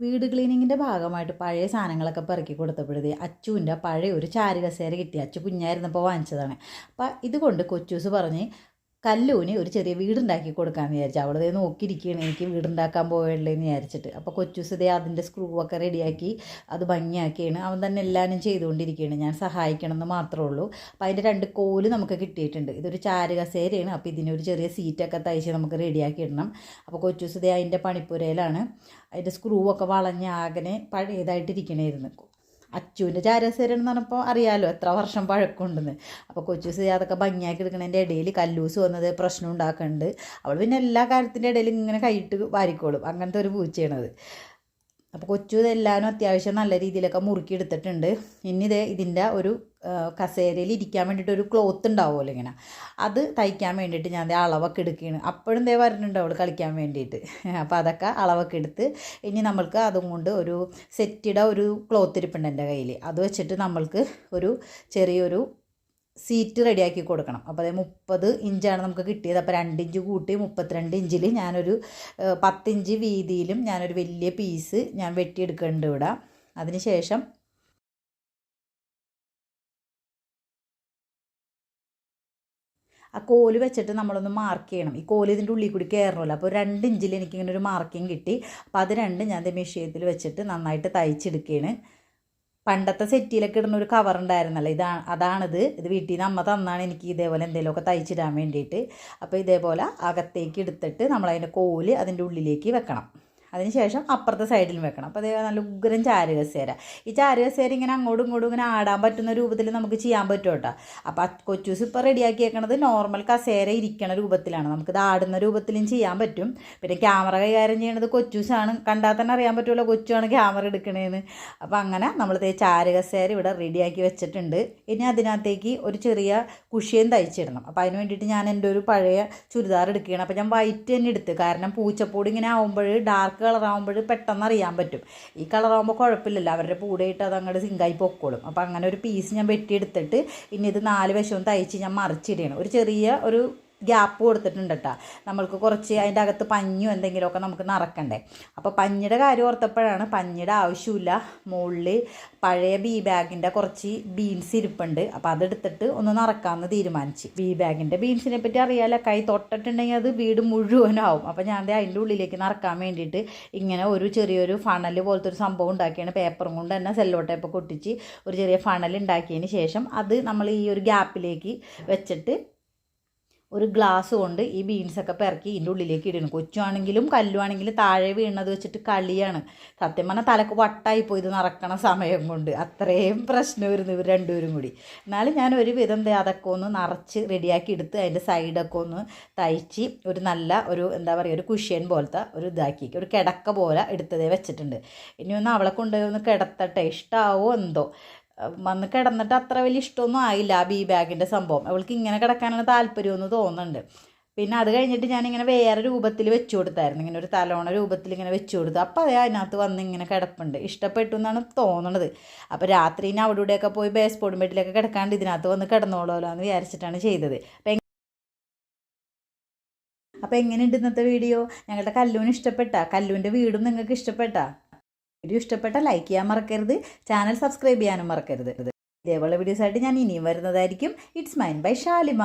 വീട് ക്ലീനിങ്ങിന്റെ ഭാഗമായിട്ട് പഴയ സാധനങ്ങളൊക്കെ പെറുക്കി കൊടുത്തപ്പോഴേ അച്ചുവിന്റെ പഴയ ഒരു ചാരുകസേര കിട്ടി. അച്ചു കുഞ്ഞായിരുന്നപ്പോൾ വാങ്ങിച്ചതാണ്. അപ്പം ഇതുകൊണ്ട് കൊച്ചൂസ് പറഞ്ഞ് കല്ലൂന് ഒരു ചെറിയ വീടുണ്ടാക്കി കൊടുക്കാമെന്ന് വിചാരിച്ചു. അവളത് നോക്കിയിരിക്കുകയാണ് എനിക്ക് വീടുണ്ടാക്കാൻ പോയുള്ളതെന്ന് വിചാരിച്ചിട്ട്. അപ്പോൾ കൊച്ചൂസ് ഇതേ അതിന്റെ സ്ക്രൂ ഒക്കെ റെഡിയാക്കി അത് ഭംഗിയാക്കിയാണ്. അവൻ തന്നെ എല്ലാവരും ചെയ്തുകൊണ്ടിരിക്കുകയാണ് ഞാൻ സഹായിക്കണം എന്ന് മാത്രമേ ഉള്ളൂ. അപ്പോൾ അതിന്റെ രണ്ട് കോൽ നമുക്ക് കിട്ടിയിട്ടുണ്ട്. ഇതൊരു ചാരുകസേരയാണ്. അപ്പോൾ ഇതിനൊരു ചെറിയ സീറ്റൊക്കെ തയ്ച്ച് നമുക്ക് റെഡിയാക്കി ഇടണം അപ്പോൾ കൊച്ചൂസ് ഇതേ അതിന്റെ പണിപ്പുരയിലാണ്. അതിന്റെ സ്ക്രൂ ഒക്കെ വളഞ്ഞ് ആകനെ പഴയതായിട്ടിരിക്കണമായിരുന്നു അച്ചുവിന്റെ ചാരസേരൻ എന്ന് പറഞ്ഞപ്പോൾ അറിയാമല്ലോ എത്ര വർഷം പഴക്കമുണ്ടെന്ന്. അപ്പോൾ കൊച്ചൂസ് അതൊക്കെ ഭംഗിയാക്കി എടുക്കുന്നതിന്റെ ഇടയിൽ കല്ലൂസ് വന്നത് പ്രശ്നം ഉണ്ടാക്കുന്നുണ്ട് അവൾ പിന്നെ എല്ലാ കാര്യത്തിന്റെ ഇടയിൽ ഇങ്ങനെ കൈയിട്ട് വാരിക്കോളും. അങ്ങനത്തെ ഒരു പൂച്ചയാണത്. അപ്പോൾ കൊച്ചു ഇതെല്ലാവരും അത്യാവശ്യം നല്ല രീതിയിലൊക്കെ മുറുക്കി എടുത്തിട്ടുണ്ട് ഇനി ഇത് ഇതിന്റെ ഒരു കസേരയിൽ ഇരിക്കാൻ വേണ്ടിയിട്ട് ഒരു ക്ലോത്ത് ഉണ്ടാവുമല്ലോ ഇങ്ങനെ. അത് തയ്ക്കാൻ വേണ്ടിയിട്ട് ഞാൻ അളവൊക്കെ എടുക്കുകയാണ് അപ്പോഴും ദേ വരുന്നുണ്ട് അവൾ കളിക്കാൻ വേണ്ടിയിട്ട്. അപ്പോൾ അതൊക്കെ അളവൊക്കെ എടുത്ത് ഇനി നമ്മൾക്ക് അതും കൊണ്ട് ഒരു സെറ്റിയുടെ ഒരു ക്ലോത്ത് ഇരിപ്പുണ്ട് എന്റെ കയ്യിൽ അത് വെച്ചിട്ട് നമ്മൾക്ക് ഒരു ചെറിയൊരു സീറ്റ് റെഡിയാക്കി കൊടുക്കണം. അപ്പോൾ അതായത് മുപ്പത് ഇഞ്ചാണ് നമുക്ക് കിട്ടിയത്. അപ്പോൾ രണ്ട് ഇഞ്ച് കൂട്ടി മുപ്പത്തിരണ്ട് ഇഞ്ചിൽ ഞാനൊരു പത്തിഞ്ച് വീതിയിലും ഞാനൊരു വലിയ പീസ് ഞാൻ വെട്ടിയെടുക്കുന്നുണ്ട് ഇവിടെ. അതിന് ശേഷം ആ കോൽ വെച്ചിട്ട് നമ്മളൊന്ന് മാർക്ക് ചെയ്യണം. ഈ കോൽ ഇതിന്റെ ഉള്ളിൽ കൂടി കയറണമല്ലോ. അപ്പോൾ രണ്ട് ഇഞ്ചിൽ എനിക്കിങ്ങനെ ഒരു മാർക്കിങ് കിട്ടി. അപ്പോൾ അത് രണ്ട് ഞാൻ മെഷീനത്തിൽ വെച്ചിട്ട് നന്നായിട്ട് തയ്ച്ചെടുക്കുകയാണ്. പണ്ടത്തെ സെറ്റിയിലൊക്കെ ഇടുന്ന ഒരു കവർ ഉണ്ടായിരുന്നല്ലോ. ഇതാ അതാണിത്. ഇത് വീട്ടിൽ നിന്ന് അമ്മ തന്നാണ് എനിക്ക് ഇതേപോലെ എന്തെങ്കിലുമൊക്കെ തയ്ച്ചിടാൻ വേണ്ടിയിട്ട്. അപ്പോൾ ഇതേപോലെ അകത്തേക്ക് എടുത്തിട്ട് നമ്മളതിന്റെ കോൽ അതിന്റെ ഉള്ളിലേക്ക് വെക്കണം. അതിനുശേഷം അപ്പുറത്തെ സൈഡിലും വെക്കണം. അപ്പോൾ അതേ നല്ല ഉഗ്രം ചാരുകസേര ഈ ചാരുകസേര ഇങ്ങനെ അങ്ങോട്ടും ഇങ്ങോട്ടും ഇങ്ങനെ ആടാൻ പറ്റുന്ന രൂപത്തിൽ നമുക്ക് ചെയ്യാൻ പറ്റും കേട്ടോ. അപ്പോൾ കൊച്ചൂസ് ഇപ്പോൾ റെഡിയാക്കിയേക്കണത് നോർമൽ കസേര ഇരിക്കണ രൂപത്തിലാണ്. നമുക്കിത് ആടുന്ന രൂപത്തിലും ചെയ്യാൻ പറ്റും. പിന്നെ ക്യാമറ കൈകാര്യം ചെയ്യണത് കൊച്ചൂസാണ്. കണ്ടാൽ തന്നെ അറിയാൻ പറ്റുമല്ലോ കൊച്ചുമാണ് ക്യാമറ എടുക്കണേന്ന്. അപ്പോൾ അങ്ങനെ നമ്മൾ ചാരുകസേര ഇവിടെ റെഡിയാക്കി വെച്ചിട്ടുണ്ട്. ഇനി അതിനകത്തേക്ക് ഒരു ചെറിയ കുഷിയും തയ്ച്ചിടണം. അപ്പോൾ അതിന് വേണ്ടിയിട്ട് ഞാൻ എന്റെ ഒരു പഴയ ചുരിദാർ എടുക്കുകയാണ്. അപ്പോൾ ഞാൻ വൈറ്റ് തന്നെ എടുത്ത്. കാരണം പൂച്ചപ്പൊടി ഇങ്ങനെ ആകുമ്പോൾ ഡാർക്ക് കളറാകുമ്പോൾ പെട്ടെന്ന് അറിയാൻ പറ്റും. ഈ കളറാകുമ്പോൾ കുഴപ്പമില്ലല്ലോ. അവരുടെ കൂടെയിട്ട് അത് അങ്ങോട്ട് സിങ്കായി പൊക്കോളും. അപ്പോൾ അങ്ങനെ ഒരു പീസ് ഞാൻ വെട്ടിയെടുത്തിട്ട് ഇനി ഇത് നാല് വശവും തയ്ച്ച് ഞാൻ മറിച്ചിടണം ഒരു ചെറിയ ഒരു ഗ്യാപ്പ് കൊടുത്തിട്ടുണ്ട് കേട്ടോ നമ്മൾക്ക് കുറച്ച് അതിന്റെ അകത്ത് പഞ്ഞോ എന്തെങ്കിലുമൊക്കെ നമുക്ക് നിറക്കണ്ടേ. അപ്പോൾ പഞ്ഞിയുടെ കാര്യം ഓർത്തപ്പോഴാണ് പഞ്ഞിയുടെ ആവശ്യമില്ല. മുകളിൽ പഴയ ബി ബാഗിന്റെ കുറച്ച് ബീൻസ് ഇരിപ്പുണ്ട്. അപ്പോൾ അതെടുത്തിട്ട് ഒന്ന് നിറക്കാമെന്ന് തീരുമാനിച്ചു. ബി ബാഗിന്റെ ബീൻസിനെ പറ്റി അറിയാലോ? കൈ തൊട്ടിട്ടുണ്ടെങ്കിൽ അത് വീട് മുഴുവനാവും. അപ്പോൾ ഞാൻ അതിന്റെ ഉള്ളിലേക്ക് നിറക്കാൻ വേണ്ടിയിട്ട് ഇങ്ങനെ ഒരു ചെറിയൊരു ഫണൽ പോലത്തെ ഒരു സംഭവം ഉണ്ടാക്കിയാണ്. പേപ്പറും കൊണ്ട് തന്നെ സെല്ലോ കൊട്ടിച്ച് ഒരു ചെറിയ ഫണൽ ഉണ്ടാക്കിയതിന് ശേഷം അത് നമ്മൾ ഈ ഒരു ഗ്യാപ്പിലേക്ക് വെച്ചിട്ട് ഒരു ഗ്ലാസ് കൊണ്ട് ഈ ബീൻസൊക്കെ പിറക്കി ഇതിന്റെ ഉള്ളിലേക്ക് ഇടണം. കൊച്ചുവാണെങ്കിലും കല്ലുവാണെങ്കിലും താഴെ വീണത് വെച്ചിട്ട് കളിയാണ്. സത്യം പറഞ്ഞാൽ തലക്ക് വട്ടായി പോയി ഇത് നടക്കണ സമയം കൊണ്ട്. അത്രയും പ്രശ്നം വരുന്നു ഇവർ രണ്ടുപേരും കൂടി. എന്നാലും ഞാൻ ഒരു വിധം അതൊക്കെ ഒന്ന് നിറച്ച് റെഡിയാക്കി എടുത്ത് അതിന്റെ സൈഡൊക്കെ ഒന്ന് തയ്ച്ച് ഒരു നല്ല ഒരു എന്താ പറയുക ഒരു കുഷ്യൻ പോലത്തെ ഒരു ഇതാക്കി ഒരു കിടക്ക പോലെ എടുത്തതേ വെച്ചിട്ടുണ്ട്. ഇനി ഒന്ന് അവളെ കൊണ്ടുപോയി ഒന്ന് കിടത്തട്ടെ? ഇഷ്ടമാവോ എന്തോ? വന്ന് കിടന്നിട്ട് അത്ര വലിയ ഇഷ്ടമൊന്നും ആയില്ല ആ ബി ബാഗിന്റെ സംഭവം. അവൾക്ക് ഇങ്ങനെ കിടക്കാനാണ് താല്പര്യമെന്ന് തോന്നുന്നുണ്ട്. പിന്നെ അത് കഴിഞ്ഞിട്ട് ഞാനിങ്ങനെ വേറെ രൂപത്തിൽ വെച്ചു കൊടുത്തായിരുന്നു. ഇങ്ങനെ ഒരു തലോണ രൂപത്തിൽ ഇങ്ങനെ വെച്ചു കൊടുത്തു. അപ്പോൾ അതേ അതിനകത്ത് വന്ന് ഇങ്ങനെ കിടപ്പുണ്ട്. ഇഷ്ടപ്പെട്ടു എന്നാണ് തോന്നണത്. അപ്പോൾ രാത്രി ഇനി അവിടെ ഇവിടെയൊക്കെ പോയി ബേസ് ബോർഡ് ബെഡിലൊക്കെ കിടക്കാണ്ട് ഇതിനകത്ത് വന്ന് കിടന്നോളോലോ എന്ന് വിചാരിച്ചിട്ടാണ് ചെയ്തത്. അപ്പം അപ്പോൾ എങ്ങനെയുണ്ട് ഇന്നത്തെ വീഡിയോ? ഞങ്ങളുടെ കല്ലൂന് ഇഷ്ടപ്പെട്ട? കല്ലൂന്റെ വീടും നിങ്ങൾക്ക് ഇഷ്ടപ്പെട്ട? വീഡിയോ ഇഷ്ടപ്പെട്ട ലൈക്ക് ചെയ്യാൻ മറക്കരുത്. ചാനൽ സബ്സ്ക്രൈബ് ചെയ്യാനും മറക്കരുത്. ഇതേപോലെ വീഡിയോസായിട്ട് ഞാൻ ഇനിയും വരുന്നതായിരിക്കും. It's mine by Shalimar